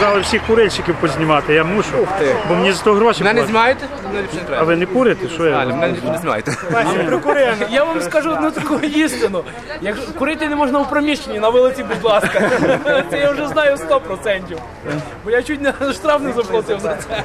сказали всіх курильщиків познімати, я мушу. Бо мені за то гроші. Мене знімаєте? А ви не курите? Що я? Мене не знімаєте. Ну. Я вам скажу одну таку істину. Якщо курити не можна у приміщенні, на вулиці, будь ласка. Це я вже знаю 100%. Бо я чуть не штраф не заплатив за це.